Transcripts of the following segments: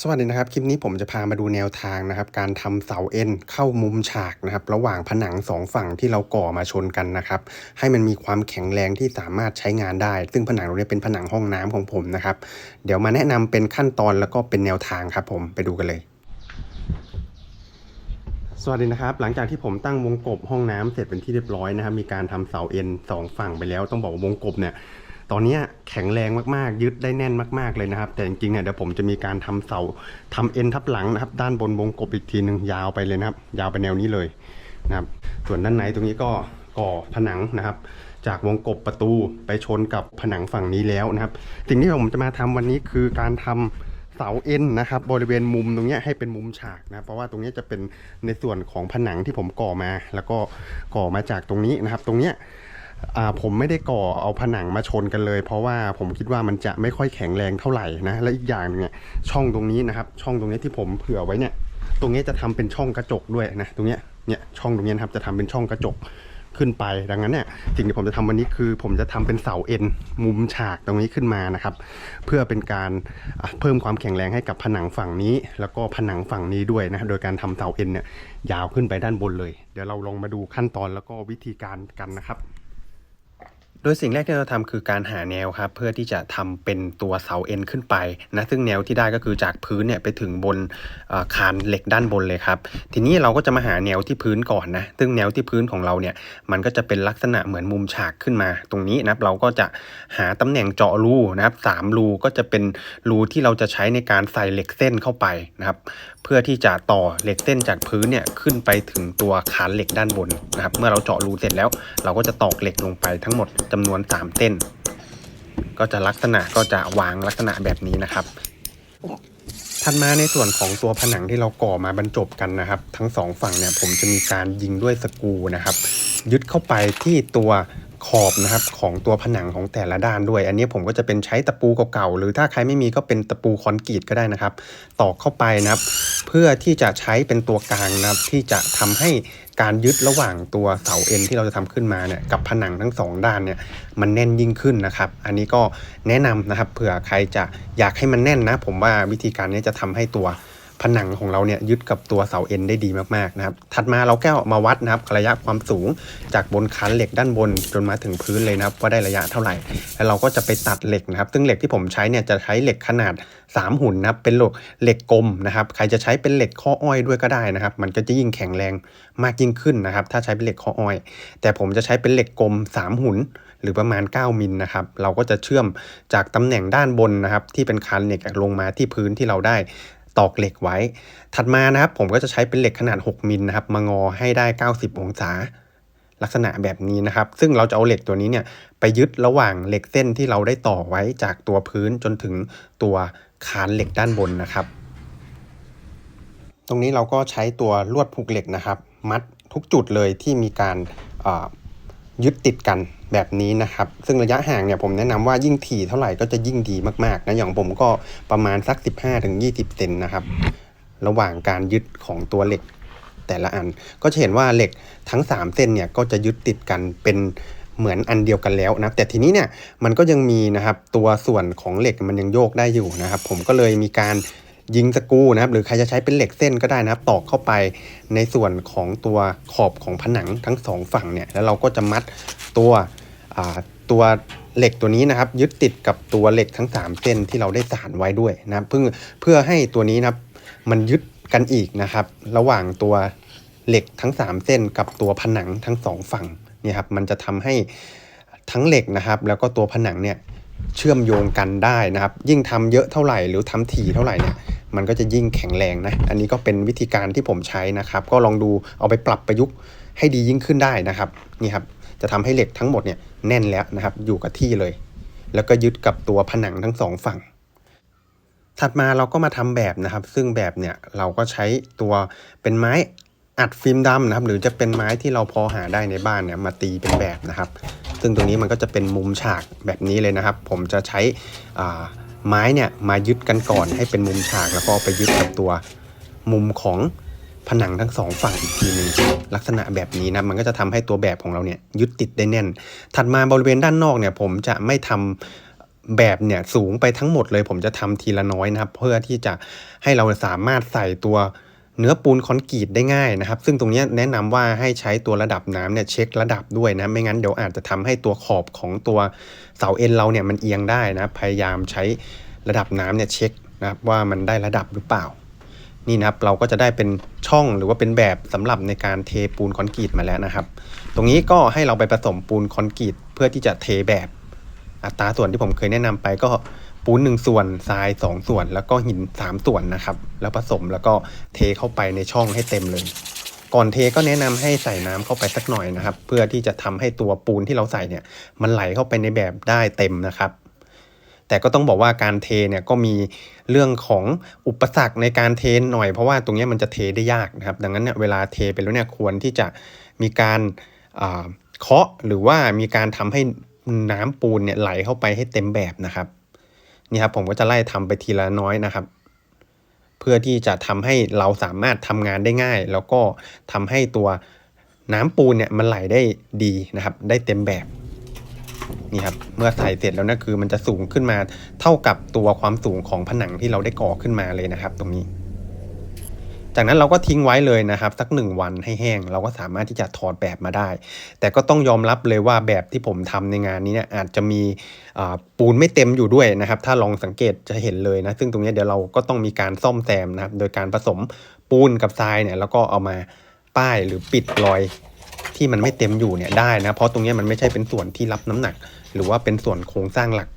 สวัสดีนะครับ คลิปนี้ผมจะพามาดูแนวทางนะครับ การทำเสาเอ็นเข้ามุมฉากนะครับ ระหว่างผนังสองฝั่งที่เราก่อมาชนกันนะครับ ให้มันมีความแข็งแรงที่สามารถใช้งานได้ ซึ่งผนังตรงนี้เป็นผนังห้องน้ำของผมนะครับ เดี๋ยวมาแนะนำเป็นขั้นตอนแล้วก็เป็นแนวทางครับ ผมไปดูกันเลย สวัสดีนะครับ หลังจากที่ผมตั้งวงกบห้องน้ำเสร็จเป็นที่เรียบร้อยนะครับ มีการทำเสาเอ็นสองฝั่งไปแล้ว ต้องบอกว่าวงกบเนี่ย ตอนนี้แข็งแรงมากๆ ยึดได้แน่นมากๆเลยนะครับ แต่จริงๆเนี่ยเดี๋ยวผมจะมีการทำเสาทำเอ็นทับหลังนะครับ ด้านบนวงกบอีกทีหนึ่งยาวไปเลยนะครับ ยาวไปแนวนี้เลยนะครับส่วนด้านในตรงนี้ก็ก่อผนังนะครับ จากวงกบประตูไปชนกับผนังฝั่งนี้แล้วนะครับ สิ่งที่ผมจะมาทำวันนี้คือการทำเสาเอ็นนะครับบริเวณมุมตรงนี้ให้เป็นมุมฉากนะเพราะว่าตรงนี้จะเป็นในส่วนของผนังที่ผมก่อมา แล้วก็ก่อมาจากตรงนี้นะครับ ตรงนี้ ผมไม่ได้ก่อเอาผนังมาชนกันเลย เพราะว่าผมคิดว่ามันจะไม่ค่อยแข็งแรงเท่าไหร่นะและอีกอย่างหนึงเนี่ยช่องตรงนี้นะครับ ช่องตรงนี้ที่ผมเผื่อไว้เนี่ย ตรงนี้จะทำเป็นช่องกระจกด้วยนะตรงเนี้ยเนี่ยช่องตรงนี้นครับจะทำเป็นช่องกระจกขึ้นไปดังนั้นเนี่ยสิ่งที่ผมจะทำวันนี้คือ ผมจะทำเป็นเสาเอ็นมุมฉากตรงนี้ขึ้นมานะครับ เพื่อเป็นการเพิ่มความแข็งแรงให้กับผนังฝั่งนี้ แล้วก็ผนังฝั่งนี้ด้วยนะโดยการทำเสาเอ็นเนี่ยยาวขึ้นไปด้านบนเลย เดี๋ยวเราลองมาดูขั้นตอนแล้วก็วิธีการกันนะครับ โดยสิ่งแรกที่เราทำคือการหาแนวครับ เพื่อที่จะทำเป็นตัวเสาเอ็นขึ้นไปนะซึ่งแนวที่ได้ก็คือจากพื้นเนี่ยไปถึงบนคานเหล็กด้านบนเลยครับ ทีนี้เราก็จะมาหาแนวที่พื้นก่อนนะซึ่งแนวที่พื้นของเราเนี่ยมันก็จะเป็นลักษณะเหมือนมุมฉากขึ้นมา ตรงนี้นะครับเราก็จะหาตำแหน่งเจาะรูนะครับสามรูก็จะเป็นรูที่เราจะใช้ในการใส่เหล็กเส้นเข้าไปนะครับเพื่อที่จะต่อเหล็กเส้นจากพื้นเนี่ยขึ้นไปถึงตัวคานเหล็กด้านบนนะครับเมื่อเราเจาะรูเสร็จแล้ว เราก็จะตอกเหล็กลงไปทั้งหมดจำนวน 3 เส้น ก็จะลักษณะก็จะวางลักษณะแบบนี้นะครับถัดมาในส่วนของตัวผนังที่เราก่อมาบรรจบกันนะครับ ทั้งสองฝั่งเนี่ยผมจะมีการยิงด้วยสกูนะครับ ยึดเข้าไปที่ตัว ขอบนะครับของตัวผนังของแต่ละด้านด้วย อันนี้ผมก็จะเป็นใช้ตะปูเก่าๆหรือถ้าใครไม่มีก็เป็นตะปูคอนกรีตก็ได้นะครับ ตอกเข้าไปนะครับ เพื่อที่จะใช้เป็นตัวกลางนะครับที่จะทำให้การยึดระหว่างตัวเสาเอ็นที่เราจะทำขึ้นมาเนี่ยกับผนังทั้งสองด้านเนี่ยมันแน่นยิ่งขึ้นนะครับ อันนี้ก็แนะนำนะครับเผื่อใครจะอยากให้มันแน่นนะ ผมว่าวิธีการนี้จะทำให้ตัว ผนังของเราเนี่ยยึดกับตัวเสาเอ็นได้ดีมากๆนะครับ ถัดมาเราแก้วมาวัดนะครับระยะความสูงจากบนคันเหล็กด้านบนจนมาถึงพื้นเลยนะครับว่าได้ระยะเท่าไหร่ แล้วเราก็จะไปตัดเหล็กนะครับ ซึ่งเหล็กที่ผมใช้เนี่ยจะใช้เหล็กขนาด 3 หุ่นนะครับเป็นเหล็กเหล็กกลมนะครับใครจะใช้เป็นเหล็กข้ออ้อยด้วยก็ได้นะครับ มันก็จะยิ่งแข็งแรงมากยิ่งขึ้นนะครับ ถ้าใช้เป็นเหล็กข้ออ้อย แต่ผมจะใช้เป็นเหล็กกลม 3 หุ่นหรือประมาณ 9 มิลนะครับ เราก็จะเชื่อมจากตำแหน่งด้านบนนะครับ ที่เป็นคันเหล็กลงมาที่พื้นที่เราได้ ตอกเหล็กไว้ ถัดมานะครับผมก็จะใช้เป็นเหล็กขนาด 6 มิลนะครับมางอให้ได้ 90 องศา ลักษณะแบบนี้นะครับ ซึ่งเราจะเอาเหล็กตัวนี้เนี่ยไปยึดระหว่างเหล็กเส้นที่เราได้ต่อไว้จากตัวพื้นจนถึงตัวคานเหล็กด้านบนนะครับ ตรงนี้เราก็ใช้ตัวลวดผูกเหล็กนะครับ มัดทุกจุดเลยที่มีการ ยึดติดกันแบบนี้นะครับ ซึ่งระยะห่างเนี่ยผมแนะนำว่ายิ่งถี่เท่าไหร่ก็จะยิ่งดีมากๆนะอย่างผมก็ประมาณสัก 15-20 เซนนะครับ ระหว่างการยึดของตัวเหล็กแต่ละอันก็จะเห็นว่าเหล็กทั้ง 3 เส้นเนี่ยก็จะยึดติดกันเป็นเหมือนอันเดียวกันแล้วนะแต่ทีนี้เนี่ยมันก็ยังมีนะครับตัวส่วนของเหล็กมันยังโยกได้อยู่นะครับ ผมก็เลยมีการ ยิงสกูนะครับ หรือใครจะใช้เป็นเหล็กเส้นก็ได้นะครับ ตอกเข้าไปในส่วนของตัวขอบของผนังทั้งสองฝั่งเนี่ย แล้วเราก็จะมัดตัวตัวเหล็กตัวนี้นะครับ ยึดติดกับตัวเหล็กทั้ง 3 เส้นที่เราได้สานไว้ด้วยนะครับเพื่อเพื่อให้ตัวนี้นะครับมันยึดกันอีกนะครับ ระหว่างตัวเหล็กทั้ง 3 เส้นกับตัวผนังทั้งสองฝั่งเนี่ยครับมันจะทำให้ทั้งเหล็กนะครับ แล้วก็ตัวผนังเนี่ยเชื่อมโยงกันได้นะครับ ยิ่งทำเยอะเท่าไหร่ หรือทำถี่เท่าไหร่เนี่ย มันก็จะยิ่งแข็งแรงนะ อันนี้ก็เป็นวิธีการที่ผมใช้นะครับ ก็ลองดูเอาไปปรับประยุกต์ให้ดียิ่งขึ้นได้นะครับนี่ครับจะทำให้เหล็กทั้งหมดเนี่ยแน่นแล้วนะครับ อยู่กับที่เลย แล้วก็ยึดกับตัวผนังทั้งสองฝั่ง ถัดมาเราก็มาทำแบบนะครับ ซึ่งแบบเนี่ยเราก็ใช้ตัวเป็นไม้อัดฟิล์มดำนะครับ หรือจะเป็นไม้ที่เราพอหาได้ในบ้านเนี่ยมาตีเป็นแบบนะครับ ซึ่งตรงนี้มันก็จะเป็นมุมฉากแบบนี้เลยนะครับ ผมจะใช้อ่า ไม้เนี่ยมายึดกันก่อนให้เป็นมุมฉากแล้วก็ไปยึดกับตัวมุมของผนังทั้งสองฝั่งอีกทีหนึ่งลักษณะแบบนี้นะมันก็จะทำให้ตัวแบบของเราเนี่ยยึดติดได้แน่น ถัดมาบริเวณด้านนอกเนี่ยผมจะไม่ทำแบบเนี่ยสูงไปทั้งหมดเลย ผมจะทำทีละน้อยนะครับ เพื่อที่จะให้เราสามารถใส่ตัว เนื้อปูนคอนกรีตได้ง่ายนะครับ ซึ่งตรงนี้แนะนำว่าให้ใช้ตัวระดับน้ำเนี่ยเช็คระดับด้วยนะ ไม่งั้นเดี๋ยวอาจจะทำให้ตัวขอบของตัวเสาเอ็นเราเนี่ยมันเอียงได้นะ พยายามใช้ระดับน้ำเนี่ยเช็คนะครับว่ามันได้ระดับหรือเปล่า นี่นะครับเราก็จะได้เป็นช่องหรือว่าเป็นแบบสำหรับในการเทปูนคอนกรีตมาแล้วนะครับ ตรงนี้ก็ให้เราไปผสมปูนคอนกรีตเพื่อที่จะเทแบบอัตราส่วนที่ผมเคยแนะนำไปก็ ปูนหนึ่งส่วนทรายสองส่วน แล้วก็หินสามส่วนนะครับ แล้วผสมแล้วก็เทเข้าไปในช่องให้เต็มเลย ก่อนเทก็แนะนำให้ใส่น้ำเข้าไปสักหน่อยนะครับ เพื่อที่จะทำให้ตัวปูนที่เราใส่เนี่ย มันไหลเข้าไปในแบบได้เต็มนะครับ แต่ก็ต้องบอกว่าการเทเนี่ยก็มีเรื่องของอุปสรรคในการเทหน่อยเพราะว่าตรงเนี้ยมันจะเทได้ยากนะครับ ดังนั้นเนี่ยเวลาเทไปแล้วเนี่ยควรที่จะมีการเคาะหรือว่ามีการทำให้น้ำปูนเนี่ยไหลเข้าไปให้เต็มแบบนะครับ นี่ครับผมก็จะไล่ทำไปทีละน้อยนะครับ เพื่อที่จะทำให้เราสามารถทำงานได้ง่าย แล้วก็ทำให้ตัวน้ำปูนเนี่ยมันไหลได้ดีนะครับ ได้เต็มแบบนี่ครับเมื่อใส่เสร็จแล้วนะคือมันจะสูงขึ้นมาเท่ากับตัวความสูงของผนังที่เราได้ก่อขึ้นมาเลยนะครับ ตรงนี้ จากนั้นเราก็ทิ้งไว้เลยนะครับ สักหนึ่งวันให้แห้ง เราก็สามารถที่จะถอดแบบมาได้ แต่ก็ต้องยอมรับเลยว่าแบบที่ผมทำในงานนี้เนี่ยอาจจะมีปูนไม่เต็มอยู่ด้วยนะครับ ถ้าลองสังเกตจะเห็นเลยนะ ซึ่งตรงนี้เดี๋ยวเราก็ต้องมีการซ่อมแซมนะครับ โดยการผสมปูนกับทรายเนี่ยแล้วก็เอามาป้ายหรือปิดรอยที่มันไม่เต็มอยู่เนี่ยได้นะ เพราะตรงนี้มันไม่ใช่เป็นส่วนที่รับน้ำหนัก หรือว่าเป็นส่วนโครงสร้างหลัก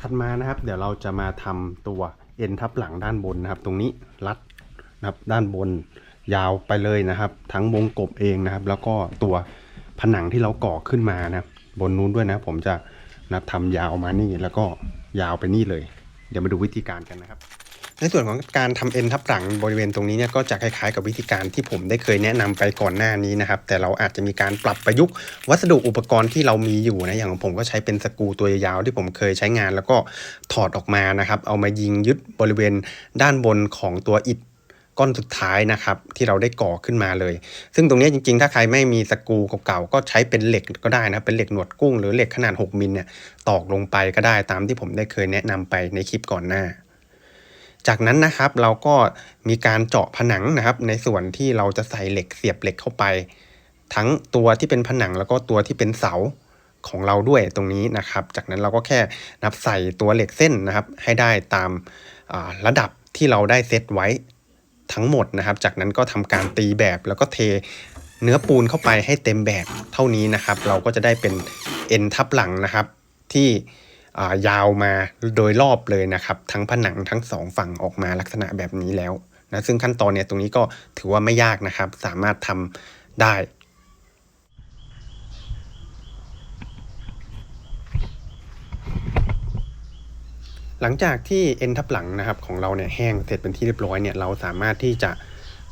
ถัดมานะครับ เดี๋ยวเราจะมาทำตัวเอ็นทับหลังด้านบนนะครับ ตรงนี้รัด นะครับด้านบนยาวไปเลยนะครับ ทั้งวงกบเองนะครับ แล้วก็ตัวผนังที่เราก่อขึ้นมานะบนนู้นด้วยนะ ผมจะนะทำยาวมานี่แล้วก็ยาวไปนี่เลย เดี๋ยวมาดูวิธีการกันนะครับในส่วนของการทำเอ็นทับหลังบริเวณตรงนี้เนี่ยก็จะคล้ายๆกับวิธีการที่ผมได้เคยแนะนำไปก่อนหน้านี้นะครับ แต่เราอาจจะมีการปรับประยุกต์วัสดุอุปกรณ์ที่เรามีอยู่นะอย่างของผมก็ใช้เป็นสกูตัวยาวที่ผมเคยใช้งาน แล้วก็ถอดออกมานะครับ เอามายิงยึดบริเวณด้านบนของตัวอิฐ ก้อนสุดท้ายนะครับที่เราได้ก่อขึ้นมาเลย ซึ่งตรงนี้จริงๆ ถ้าใครไม่มีสกูเก่าๆก็ใช้เป็นเหล็กก็ได้นะเป็นเหล็กหนวดกุ้งหรือเหล็กขนาด 6มิลเนี่ยตอกลงไปก็ได้ตามที่ผมได้เคยแนะนำไปในคลิปก่อนหน้า จากนั้นนะครับเราก็มีการเจาะผนังนะครับ ในส่วนที่เราจะใส่เหล็กเสียบเหล็กเข้าไป ทั้งตัวที่เป็นผนังแล้วก็ตัวที่เป็นเสาของเราด้วยตรงนี้นะครับ จากนั้นเราก็แค่นับใส่ตัวเหล็กเส้นนะครับ ให้ได้ตามาระดับที่เราได้เซตไว้ ทั้งหมดนะครับ จากนั้นก็ทำการตีแบบแล้วก็เทเนื้อปูนเข้าไปให้เต็มแบบเท่านี้นะครับ เราก็จะได้เป็นเอ็นทับหลังนะครับ ที่ายาวมาโดยรอบเลยนะครับ ทั้งผนังทั้งสองฝั่งออกมาลักษณะแบบนี้แล้วนะซึ่งขั้นตอนเนี่ยตรงนี้ก็ถือว่าไม่ยากนะครับ สามารถทำได้ หลังจากที่เอ็นทับหลังนะครับของเราเนี่ยแห้งเสร็จเป็นที่เรียบร้อยเนี่ยเราสามารถที่จะ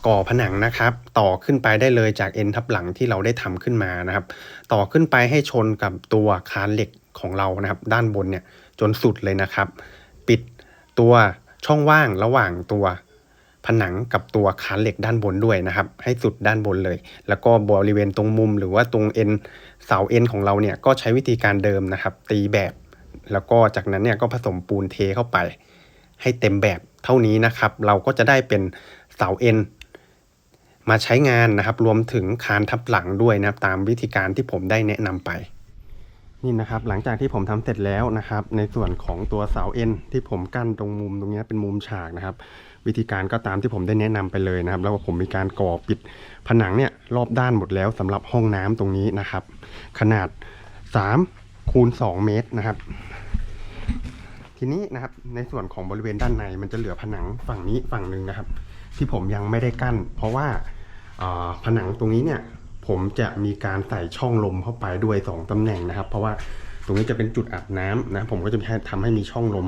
ก่อผนังนะครับ ต่อขึ้นไปได้เลยจากเอ็นทับหลังที่เราได้ทำขึ้นมานะครับ ต่อขึ้นไปให้ชนกับตัวคานเหล็กของเรานะครับ ด้านบนเนี่ยจนสุดเลยนะครับ ปิดตัวช่องว่างระหว่างตัวผนังกับตัวคานเหล็กด้านบนด้วยนะครับ ให้สุดด้านบนเลย แล้วก็บริเวณตรงมุมหรือว่าตรงเอ็นเสาเอ็นของเราเนี่ยก็ใช้วิธีการเดิมนะครับ ตีแบบ แล้วก็จากนั้นเนี่ยก็ผสมปูนเทเข้าไป ให้เต็มแบบเท่านี้นะครับ เราก็จะได้เป็นเสาเอ็นมาใช้งานนะครับ รวมถึงคานทับหลังด้วยนะครับ ตามวิธีการที่ผมได้แนะนำไป นี่นะครับ หลังจากที่ผมทำเสร็จแล้วนะครับ ในส่วนของตัวเสาเอ็นที่ผมกั้นตรงมุมตรงนี้เป็นมุมฉากนะครับ วิธีการก็ตามที่ผมได้แนะนำไปเลยนะครับ แล้วผมมีการก่อปิดผนังเนี่ยรอบด้านหมดแล้วสำหรับห้องน้ำตรงนี้นะครับ ขนาด 3 คูณ 2 เมตรนะครับ ทีนี้นะครับในส่วนของบริเวณด้านในมันจะเหลือผนังฝั่งนี้ฝั่งหนึ่งนะครับ ที่ผมยังไม่ได้กั้น เพราะว่าผนังตรงนี้เนี่ยผมจะมีการใส่ช่องลมเข้าไปด้วย 2ตำแหน่งนะครับ เพราะว่าตรงนี้จะเป็นจุดอับน้ำนะผมก็จะทำให้มีช่องลม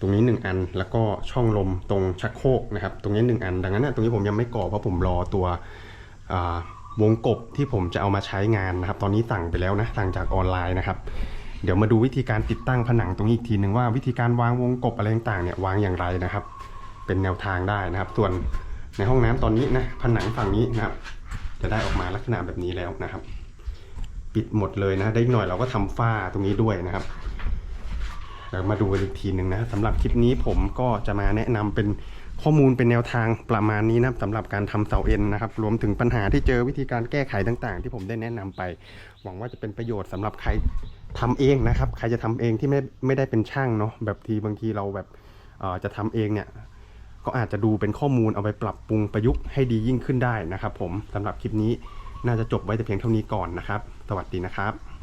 ตรงนี้ 1 อัน แล้วก็ช่องลมตรงชักโครกนะครับ ตรงนี้ 1 อัน ดังนั้นนยตรงนี้ผมยังไม่ก่อเพราะผมรอตัว วงกบที่ผมจะเอามาใช้งานนะครับ ตอนนี้สั่งไปแล้วนะสั่งจากออนไลน์นะครับ เดี๋ยวมาดูวิธีการติดตั้งผนังตรงนี้อีกทีหนึ่งว่าวิธีการวางวงกบอะไรต่างๆเนี่ยวางอย่างไรนะครับ เป็นแนวทางได้นะครับ ส่วนในห้องน้ำตอนนี้นะผนังฝั่งนี้นะครับ จะได้ออกมาลักษณะแบบนี้แล้วนะครับ ปิดหมดเลยนะได้อีกหน่อยเราก็ทำฝ้าตรงนี้ด้วยนะครับดี๋ยวมาดูอีกทีหนึ่งนะสำหรับคลิปนี้ผมก็จะมาแนะนำเป็น ข้อมูลเป็นแนวทางประมาณนี้นะครับสำหรับการทำเสาเอ็นนะครับ รวมถึงปัญหาที่เจอวิธีการแก้ไขต่างๆ ที่ผมได้แนะนำไป หวังว่าจะเป็นประโยชน์สำหรับใครทำเองนะครับ ใครจะทำเองที่ไม่ไม่ได้เป็นช่างเนาะแบบทีบางทีเราแบบจะทำเองเนี่ยก็อาจจะดูเป็นข้อมูลเอาไปปรับปรุงประยุกต์ให้ดียิ่งขึ้นได้นะครับ ผมสำหรับคลิปนี้น่าจะจบไว้แต่เพียงเท่านี้ก่อนนะครับ สวัสดีนะครับ